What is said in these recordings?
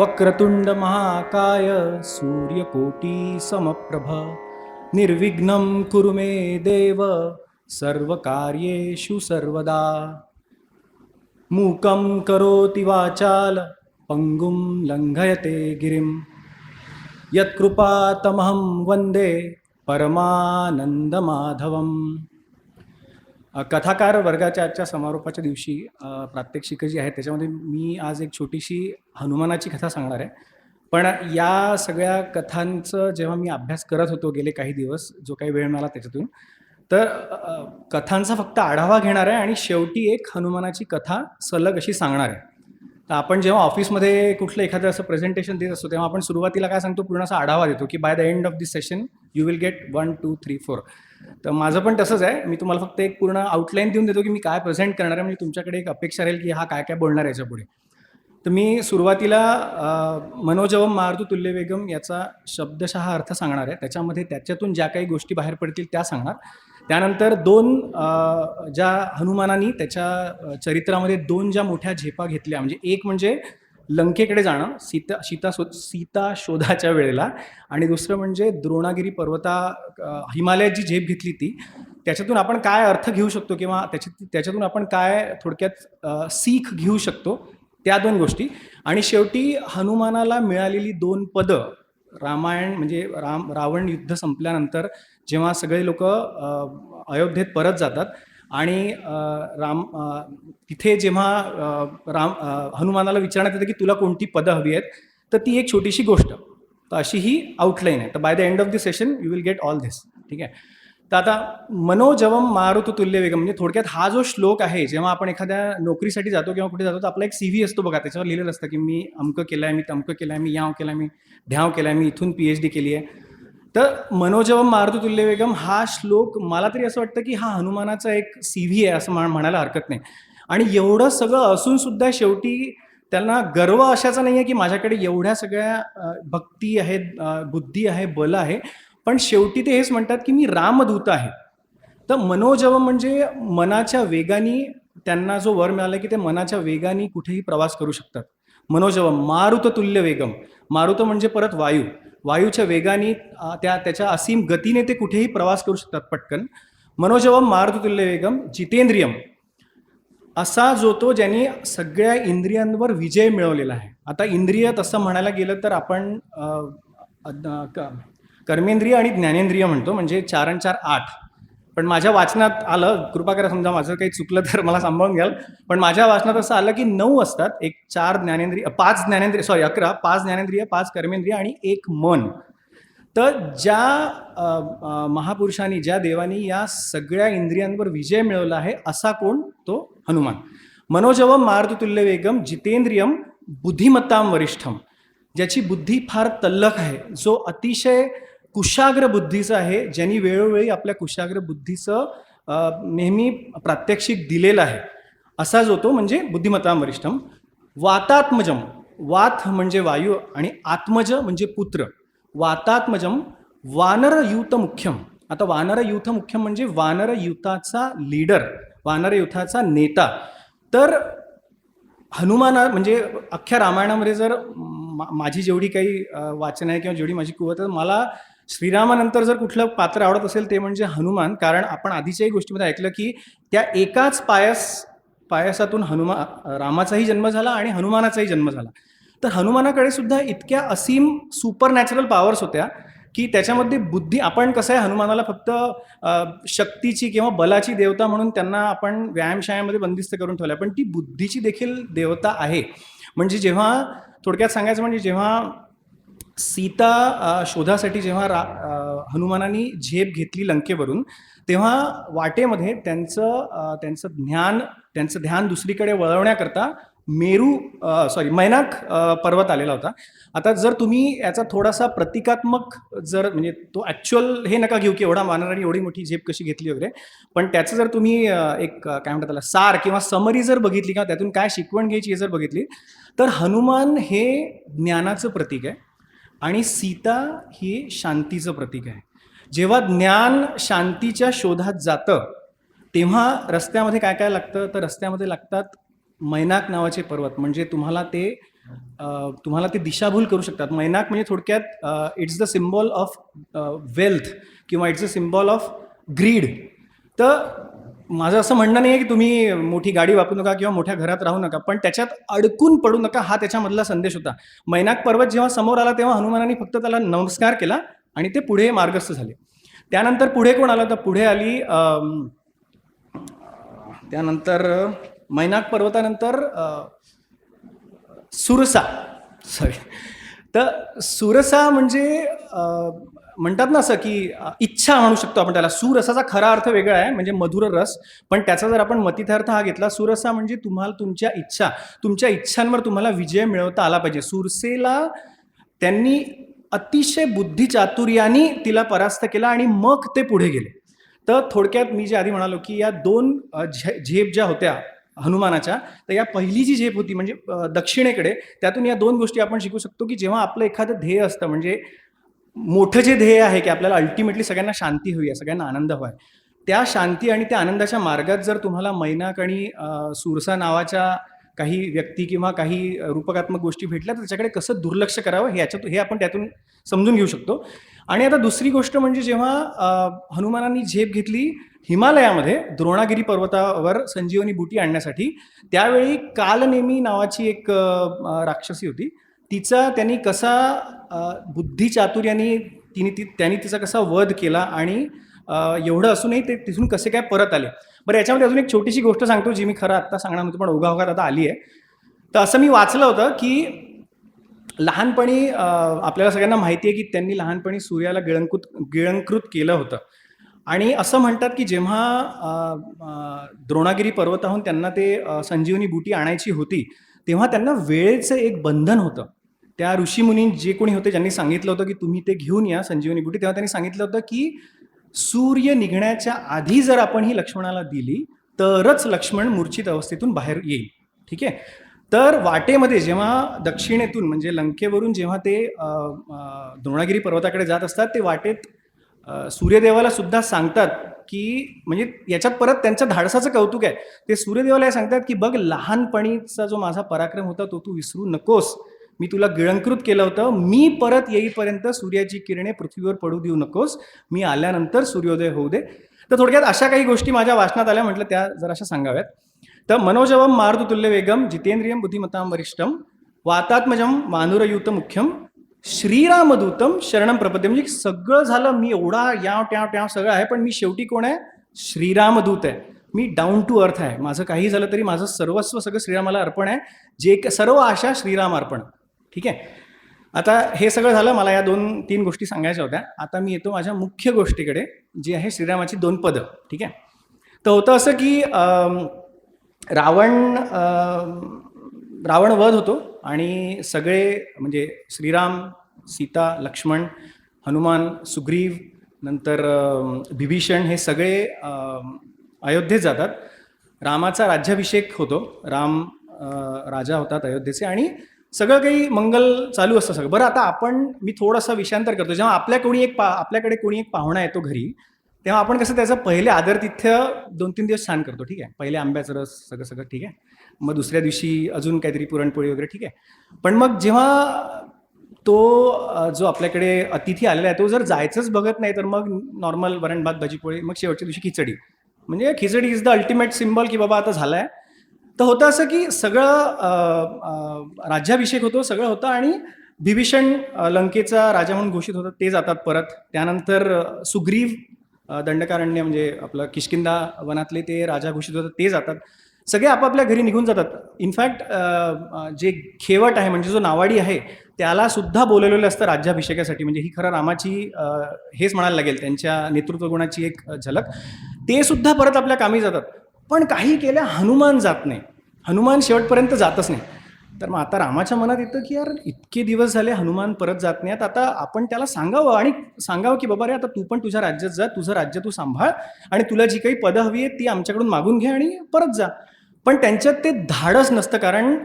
वक्रतुंड महाकाय सूर्यकोटी समप्रभ। निर्विघ्नं कुरु मे देव सर्वकार्येषु सर्वदा। मूकं करोति वाचाल पङ्गुं लङ्घयते गिरिं। यत्कृपातमहं वन्दे परमानन्दमाधवम्। कथाकार वर्गाच्या आजच्या समारोपाच्या दिवशी अ, प्रात्यक्षिकं जी आहेत त्याच्यामध्ये मी आज एक छोटीशी हनुमानाची कथा सांगणार आहे. पण या सगळ्या कथांचं जेव्हा मी अभ्यास करत होतो गेले काही दिवस जो काही वेळ मिळाला त्याच्यातून तर कथांचा फक्त आढावा घेणार आहे आणि शेवटी एक हनुमानाची कथा सलग अशी सांगणार आहे. तर आपण जेव्हा ऑफिसमध्ये कुठलं एखादं असं प्रेझेंटेशन देत असतो तेव्हा आपण सुरुवातीला काय सांगतो पूर्ण असा आढावा देतो की by the end of this session you will get one two three four तर माझं पण तसंच आहे. मी तुम्हाला फक्त एक पूर्ण आउटलाईन देऊन देतो की मी काय प्रेझेंट करणार आहे. म्हणजे तुमच्याकडे एक अपेक्षा राहील की हा काय काय बोलणार आहे याच्यापुढे. तर मी सुरुवातीला मनोजवम मारुतू तुल्य वेगम याचा शब्दशः अर्थ सांगणार आहे. त्याच्यामध्ये त्याच्यातून ज्या काही गोष्टी बाहेर पडतील त्या सांगणार. त्यानंतर दोन ज्या हनुमानानी त्याच्या चरित्रामध्ये दोन ज्या मोठ्या झेपा घेतल्या म्हणजे एक म्हणजे लंकेकडे जाणं सीता सीता शो सीता शोधाच्या वेळेला. आणि दुसरं म्हणजे द्रोणागिरी पर्वता हिमालयाची हिमालयात जी झेप घेतली ती. त्याच्यातून आपण काय अर्थ घेऊ शकतो किंवा त्याच्यात त्याच्यातून आपण काय थोडक्यात सीख घेऊ शकतो त्या दोन गोष्टी. आणि शेवटी हनुमानाला मिळालेली दोन पदं रामायण म्हणजे राम रावण युद्ध संपल्यानंतर जेव्हा सगळे लोक अयोध्येत परत जातात आणि राम तिथे जेव्हा राम हनुमानाला विचारण्यात येतं की तुला कोणती पदं हवी आहेत तर ती एक छोटीशी गोष्ट. तर अशी ही आउटलाईन आहे. तर by the end of the session you will get all this ठीक आहे? तर आता मनोजवम मारुत तुल्य वेगम म्हणजे थोडक्यात हा जो श्लोक आहे जेव्हा आपण एखाद्या नोकरीसाठी जातो किंवा कुठे जातो तर आपला एक सी व्ही असतो बघा. त्याच्यावर लिहिलेलं असतं की मी अमकं केलं आहे मी तमकं केलं आहे मी याव केलं आहे मी ढ्याव केलं आहे मी इथून पी एच डी केली आहे तर मनोजवम मारुतुल्य वेगम हा श्लोक मला तरी असं वाटतं की हा हनुमानाचा एक सी व्ही आहे असं म्हणायला हरकत नाही. आणि एवढं सगळं असून सुद्धा शेवटी त्यांना गर्व अशाचा नाही आहे की माझ्याकडे एवढ्या सगळ्या भक्ती आहेत बुद्धी आहे बल आहे. पण शेवटी ते हेच म्हणतात की मी रामदूत आहे. तर मनोजवम म्हणजे मनाच्या वेगाने त्यांना जो वर मिळाला की ते मनाच्या वेगाने कुठेही प्रवास करू शकतात. मनोजवम मारुत तुल्य वेगम. मारुत म्हणजे परत वायू. वायूच्या वेगाने त्या त्याच्या असीम गतीने ते कुठेही प्रवास करू शकतात पटकन. मनोजवम मारुत तुल्य वेगम जितेंद्रियम. असा जो तो ज्यांनी सगळ्या इंद्रियांवर विजय मिळवलेला आहे. आता इंद्रिय तसं म्हणायला गेलं तर आपण कर्मेंद्रिय आणि ज्ञानेंद्रिय म्हणतो. म्हणजे चार आणि चार आठ. पण माझ्या वाचनात आलं कृपा करा समजा माझं काही चुकलं तर मला सांभाळून घ्याल. पण माझ्या वाचनात असं आलं की नऊ असतात एक चार ज्ञानेंद्रिय पाच ज्ञानेंद्रिय सॉरी अकरा पाच ज्ञानेंद्रिय पाच कर्मेंद्रिय आणि एक मन. तर ज्या महापुरुषांनी ज्या देवानी या सगळ्या इंद्रियांवर विजय मिळवला आहे असा कोण? तो हनुमान. मनोजवम मारुतुल्य वेगम जितेंद्रियम बुद्धिमत्ताम वरिष्ठम ज्याची बुद्धी फार तल्लख आहे जो अतिशय कुशाग्र बुद्धीचं आहे ज्यांनी वेळोवेळी आपल्या कुशाग्र बुद्धीचं नेहमी प्रात्यक्षिक दिलेलं आहे. असा जो तो म्हणजे बुद्धिमत्ता वरिष्ठम वातात्मजम. वात म्हणजे वायू आणि आत्मज म्हणजे पुत्र. वातात्मजम वानरयूथ मुख्यम. आता वानरयूथ मुख्यम म्हणजे वानरयुथाचा लीडर वानरयुथाचा नेता. तर हनुमाना म्हणजे अख्ख्या रामायणामध्ये जर मा- माझी जेवढी काही वाचन आहे किंवा जेवढी माझी कुवत आहे मला श्रीरामानंतर जर कुठलं पात्र आवडत असेल ते म्हणजे हनुमान कारण आपण आधीच्याही गोष्टीमध्ये ऐकलं की त्या एकाच पायस पायसातून हनुमा रामाचाही जन्म झाला आणि हनुमानाचाही जन्म झाला. तर हनुमानाकडे सुद्धा इतक्या असीम सुपर नॅचरल पॉवर्स होत्या की त्याच्यामध्ये बुद्धी आपण कसं आहे हनुमानाला फक्त शक्तीची किंवा बलाची देवता म्हणून त्यांना आपण व्यायामशाळेमध्ये बंदिस्त करून ठेवलं पण ती बुद्धीची देखील देवता आहे. म्हणजे जेव्हा थोडक्यात सांगायचं म्हणजे जेव्हा सीता शोधासाठी जेव्हा रा हनुमानाने झेप घेतली लंकेवरून तेव्हा वाटेमध्ये त्यांचं त्यांचं ज्ञान त्यांचं ध्यान दुसरीकडे वळवण्याकरता मेरू सॉरी मैनाक पर्वत आलेला होता. आता जर तुम्ही याचा थोडासा प्रतिकात्मक जर म्हणजे तो ॲक्च्युअल हे नका घेऊ की एवढा मानणारी एवढी मोठी झेप कशी घेतली वगैरे पण त्याचं जर तुम्ही एक काय म्हणतात त्याला सार किंवा समरी जर बघितली किंवा त्यातून काय शिकवण घ्यायची हे जर बघितली तर हनुमान हे ज्ञानाचं प्रतीक आहे. आणि सीता ही शांतीचं प्रतीक आहे. जेव्हा ज्ञान शांतीच्या शोधात जातं तेव्हा रस्त्यामध्ये काय काय लागतं? तर रस्त्यामध्ये लागतात मैनाक नावाचे पर्वत. म्हणजे तुम्हाला ते तुम्हाला ते दिशाभूल करू शकतात. मैनाक म्हणजे थोडक्यात it's the symbol of wealth किंवा it's a symbol of greed तर माझं असं म्हणणं नाही आहे की तुम्ही मोठी गाडी वापरू नका किंवा मोठ्या घरात राहू नका पण त्याच्यात अडकून पडू नका हा त्याच्यामधला संदेश होता. मैनाक पर्वत जेव्हा समोर आला तेव्हा हनुमानाने फक्त त्याला नमस्कार केला आणि ते पुढे मार्गस्थ झाले. त्यानंतर पुढे कोण आलं? तर पुढे आली त्यानंतर मैनाक पर्वतानंतर सुरसा. सॉरी तर सुरसा म्हणजे म्हणतात ना असं की इच्छा म्हणू शकतो आपण त्याला. सुरसाचा खरा अर्थ वेगळा आहे म्हणजे मधुर रस. पण त्याचा जर आपण मतितार्थ हा घेतला सुरसा म्हणजे तुम्हाला तुमच्या इच्छा. तुमच्या इच्छांवर तुम्हाला विजय मिळवता आला पाहिजे. सुरसेला त्यांनी अतिशय बुद्धिचातुर्याने तिला परास्त केला आणि मग ते पुढे गेले. तर थोडक्यात मी जे आधी म्हणालो की या दोन झे झेप ज्या होत्या हनुमानाच्या तर या पहिली जी झेप होती म्हणजे दक्षिणेकडे त्यातून या दोन गोष्टी आपण शिकू शकतो की जेव्हा आपलं एखादं ध्येय असतं म्हणजे मोठं जे ध्येय आहे की आपल्याला अल्टिमेटली सगळ्यांना शांती हवी आहे सगळ्यांना आनंद हवा आहे. त्या शांती आणि त्या आनंदाच्या मार्गात जर तुम्हाला मैनाक आणि सुरसा नावाच्या काही व्यक्ती किंवा काही रूपकात्मक गोष्टी भेटल्या तर त्याच्याकडे कसं दुर्लक्ष करावं हे याच्यात हे आपण त्यातून समजून घेऊ शकतो. आणि आता दुसरी गोष्ट म्हणजे जेव्हा हनुमानांनी झेप घेतली हिमालयामध्ये द्रोणागिरी पर्वतावर संजीवनी बुटी आणण्यासाठी त्यावेळी कालनेमी नावाची एक राक्षसी होती. तिचा त्यांनी कसा बुद्धी बुद्धिचातुर्याने तिने ती त्यांनी तिचा कसा वध केला आणि एवढं असूनही ते तिथून कसे काय परत आले? बरं याच्यामध्ये अजून एक छोटीशी गोष्ट सांगतो जी मी खरं आत्ता सांगणार नव्हतो पण ओघाओघात आता आली आहे. तर असं मी वाचलं होतं की लहानपणी आपल्याला सगळ्यांना माहिती आहे की त्यांनी लहानपणी सूर्याला गिळंकृत गिळंकृत केलं होतं. आणि असं म्हणतात की जेव्हा द्रोणागिरी पर्वताहून त्यांना ते संजीवनी बुटी आणायची होती तेव्हा त्यांना वेळेचं एक बंधन होतं. त्या ऋषीमुनी जे कोणी होते ज्यांनी सांगितलं होतं की तुम्ही ते घेऊन या संजीवनी गुटी तेव्हा त्यांनी सांगितलं होतं की सूर्य निघण्याच्या आधी जर आपण ही लक्ष्मणाला दिली तरच लक्ष्मण मूर्छित अवस्थेतून बाहेर येईल. ठीक आहे? तर वाटेमध्ये जेव्हा दक्षिणेतून म्हणजे लंकेवरून जेव्हा ते द्रोणागिरी पर्वताकडे जात असतात ते वाटेत सूर्यदेवाला सुद्धा सांगतात की म्हणजे याच्यात परत त्यांच्या धाडसाचं कौतुक आहे. ते सूर्यदेवाला सांगतात की बघ लहानपणीचा जो माझा पराक्रम होता तो तू विसरू नकोस. मी तुला गिळंकृत केलं होतं. मी परत येईपर्यंत सूर्याची किरणे पृथ्वीवर पडू देऊ नकोस. मी आल्यानंतर सूर्योदय होऊ दे. तर थोडक्यात अशा काही गोष्टी माझ्या वाचनात आल्या म्हटलं त्या जराशा सांगाव्यात. तर मनोजवम मारुतुल्य वेगम जितेंद्रियम बुद्धिमताम वरिष्ठम वातात्मजम वानुरयुत मुख्यम श्रीरामदूतम शरणम प्रपदे म्हणजे सगळं झालं. मी एवढा याव ट्याव ट्याव सगळं आहे. पण मी शेवटी कोण आहे? श्रीरामदूत आहे. मी डाऊन टू अर्थ आहे. माझं काही झालं तरी माझं सर्वस्व सगळं श्रीरामाला अर्पण आहे. जे सर्व आशा श्रीराम अर्पण. ठीक आहे? आता हे सगळं झालं मला या दोन तीन गोष्टी सांगायच्या होत्या. आता मी येतो माझ्या मुख्य गोष्टीकडे जी आहे श्रीरामाची दोन पदं ठीक आहे? तर होतं असं की रावण रावण वध होतो आणि सगळे म्हणजे श्रीराम सीता लक्ष्मण हनुमान सुग्रीव नंतर विभीषण हे सगळे अयोध्येत जातात. रामाचा राज्याभिषेक होतो. राम राजा होतात अयोध्येचे आणि सगळं काही मंगल चालू असतं सगळं. बरं आता आपण मी थोडंसं विषयांतर करतो. जेव्हा आपल्या कोणी एक पा आपल्याकडे कोणी एक पाहुणा येतो घरी तेव्हा आपण कसं त्याचं पहिले आदरतिथ्य दोन तीन दिवस छान करतो ठीक आहे? पहिले आंब्याचं रस सगळं सगळं ठीक आहे? मग दुसऱ्या दिवशी अजून काहीतरी पुरणपोळी वगैरे ठीक आहे? पण मग जेव्हा तो जो आपल्याकडे अतिथी आलेला आहे तो जर जायचंच बघत नाही तर मग नॉर्मल वरण भात भाजी पोळी मग शेवटच्या दिवशी खिचडी. म्हणजे khichdi is the ultimate symbol की बाबा आता झाला आहे तर होतं असं की सगळं राज्याभिषेक होतो सगळं होतं आणि बिभीषण लंकेचा राजा म्हणून घोषित होतं ते जातात परत. त्यानंतर सुग्रीव दंडकारण्य म्हणजे आपलं किष्किंदा वनातले ते राजा घोषित होतात ते जातात. सगळे आपापल्या घरी निघून जातात. इनफॅक्ट जे खेवट आहे म्हणजे जो नावाडी आहे त्याला सुद्धा बोलवलेलं असतं राज्याभिषेकासाठी. म्हणजे ही खरं रामाची हेच म्हणायला लागेल त्यांच्या नेतृत्व गुणाची एक झलक. ते सुद्धा परत आपल्या कामी जातात. पण काही केल्या हनुमान जात नाही. हनुमान शेवटपर्यंत जातच नाही. तर मग आता रामाच्या मनात येतं की यार इतके दिवस झाले हनुमान परत जात नाहीत आता आपण त्याला सांगावं आणि सांगावं की बाबा रे आता तू पण तुझ्या राज्यात जा तुझं राज्य तू सांभाळ आणि तुला जी काही पदं हवी आहेत ती आमच्याकडून मागून घे आणि परत जा. पण त्यांच्यात ते धाडस नसतं कारण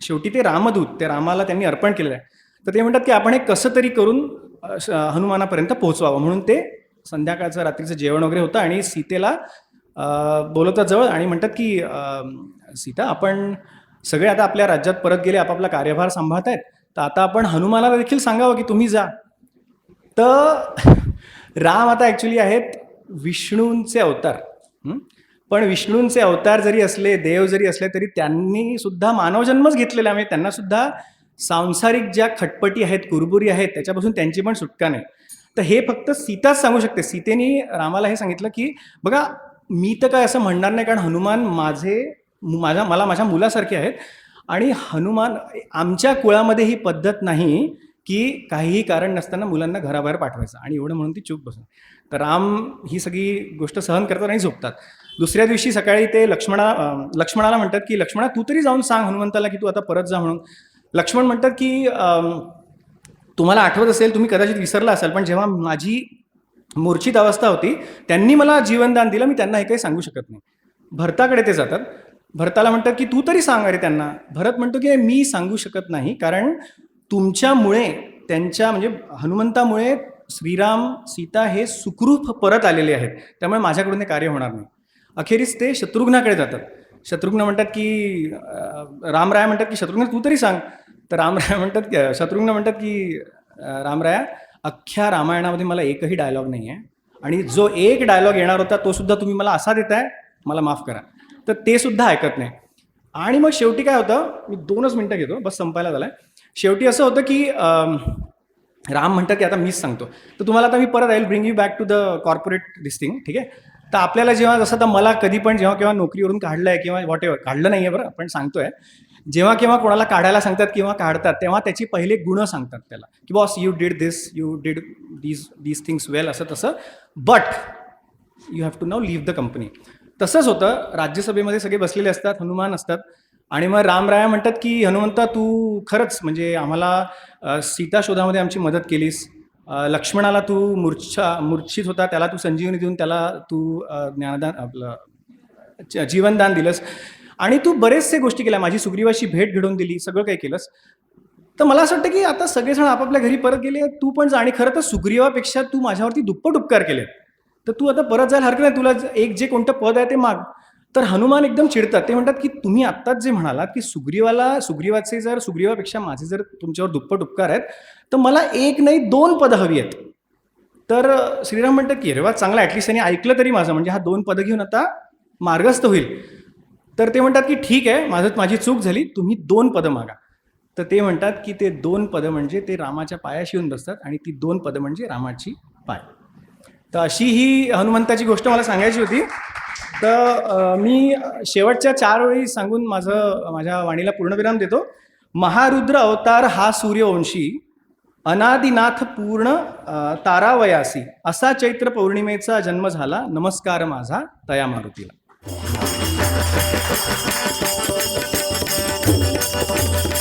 शेवटी ते रामदूत ते रामाला त्यांनी अर्पण केलेलं आहे. तर ते म्हणतात की आपण हे कसं तरी करून श- हनुमानापर्यंत पोहोचवावं. म्हणून ते संध्याकाळचं रात्रीचं जेवण वगैरे होतं आणि सीतेला बोलवतात जवळ आणि म्हणतात की सीता आपण सगळे आता आपल्या राज्यात परत गेले आपापला कार्यभार सांभाळत आहेत तर आता आपण हनुमानाला देखील सांगावं की तुम्ही जा. तर राम आता ॲक्च्युली आहेत विष्णूंचे अवतार. पण विष्णूंचे अवतार जरी असले देव जरी असले तरी त्यांनी सुद्धा मानवजन्मच घेतलेला आहे. म्हणजे त्यांना सुद्धा सांसारिक ज्या खटपटी आहेत कुरबुरी आहेत त्याच्यापासून त्यांची पण सुटका नाही. तर हे फक्त सीताच सांगू शकते. सीतेने रामाला हे सांगितलं की बघा मी तर काय असं म्हणणार नाही कारण हनुमान माझे माझ्या मला माझ्या मुलासारखे आहेत. आणि हनुमान आमच्या कुळामध्ये ही पद्धत नाही की काहीही कारण नसताना मुलांना घराबाहेर पाठवायचं. आणि एवढं म्हणून ती चूक बसून. तर राम ही सगळी गोष्ट सहन करतात आणि झोपतात. दुसऱ्या दिवशी सकाळी ते लक्ष्मणा लक्ष्मणाला म्हणतात की लक्ष्मणा तू तरी जाऊन सांग हनुमंताला की तू आता परत जा म्हणून. लक्ष्मण म्हणतात की तुम्हाला आठवत असेल तुम्ही कदाचित विसरला असाल पण जेव्हा माझी मूर्छित अवस्था होती. त्यांनी मला जीवनदान दिलं. मी त्यांना हे काही सांगू शकत नाही. भरताकडे ते जातात. भरताला म्हणतात की तू तरी सांग अरे त्यांना. भरत म्हणतो की मी सांगू शकत नाही. कारण तुमच्यामुळे त्यांच्या म्हणजे हनुमंतामुळे श्रीराम सीता हे सुखरूप परत आलेले आहेत. त्यामुळे माझ्याकडून हे कार्य होणार नाही. अखेरीस ते शत्रुघ्नाकडे जातात. शत्रुघ्न म्हणतात की रामराया म्हणतात की शत्रुघ्न तू तरी सांग. तर रामराया म्हणतात की शत्रुघ्न म्हणतात की रामराया अख्ख्या रामायणामध्ये मला एकही डायलॉग नाही आहे आणि जो एक डायलॉग येणार होता तो सुद्धा तुम्ही मला असा देताय मला माफ करा. तर ते सुद्धा ऐकत नाही. आणि मग शेवटी काय होतं मी दोनच मिनटं घेतो बस संपायला झालाय. शेवटी असं होतं की राम म्हणतात की आता मीच सांगतो. तर तुम्हाला आता मी परत I'll bring you back to the corporate this thing ठीक आहे? तर आपल्याला जेव्हा जसं आता मला कधी पण जेव्हा केव्हा नोकरीवरून काढलं आहे किंवा वॉट एव्हर काढलं नाही आहे बरं पण सांगतोय. जेव्हा केव्हा कोणाला काढायला सांगतात किंवा काढतात तेव्हा त्याची पहिले गुण सांगतात त्याला. की boss you did this you did these these things well असं तसं. But you have to now leave the company तसंच होतं. राज्यसभेमध्ये सगळे बसलेले असतात हनुमान असतात. आणि मग रामराया म्हणतात की हनुमंता तू खरंच म्हणजे आम्हाला सीता शोधामध्ये आमची मदत केलीस. लक्ष्मणाला तू मूर्छा मूर्छित होता त्याला तू संजीवनी देऊन त्याला तू ज्ञानदान आपलं जीवनदान दिलंस. आणि तू बरेचसे गोष्टी केल्या. माझी सुग्रीवाशी भेट घडवून दिली सगळं काही केलंस. तर मला असं वाटतं की आता सगळेजण आपापल्या घरी परत गेले तू पण जा. आणि खरं तर सुग्रीवापेक्षा तू माझ्यावरती दुप्पट उपकार केले. तर तू आता परत जायला हरकत नाही. तुला एक जे कोणतं पद आहे ते माग. तर हनुमान एकदम चिडतात. ते म्हणतात की तुम्ही आत्ताच जे म्हणालात की सुग्रीवाला सुग्रीवाचे जर सुग्रीवापेक्षा माझे जर तुमच्यावर दुप्पट उपकार आहेत तर मला एक नाही दोन पदं हवी आहेत. तर श्रीराम म्हणतात की रेवा चांगला ॲटलिस्ट त्यांनी ऐकलं तरी माझं. म्हणजे हा दोन पदं घेऊन आता मार्गस्थ होईल. तर ते म्हणतात की ठीक आहे माझं माझी चूक झाली तुम्ही दोन पदं मागा. तर ते म्हणतात की ते दोन पदं म्हणजे ते रामाच्या पायाशी येऊन बसतात आणि ती दोन पदं म्हणजे रामाची पाय. तर अशी ही हनुमंताची गोष्ट मला सांगायची होती. तर मी शेवटच्या चार वेळी सांगून माझं माझ्या वाणीला पूर्णविराम देतो. महारुद्र अवतार हा सूर्यवंशी अनादिनाथ पूर्ण तारावयासी असा चैत्र पौर्णिमेचा जन्म झाला. नमस्कार माझा तया मारुतीला. Thank you.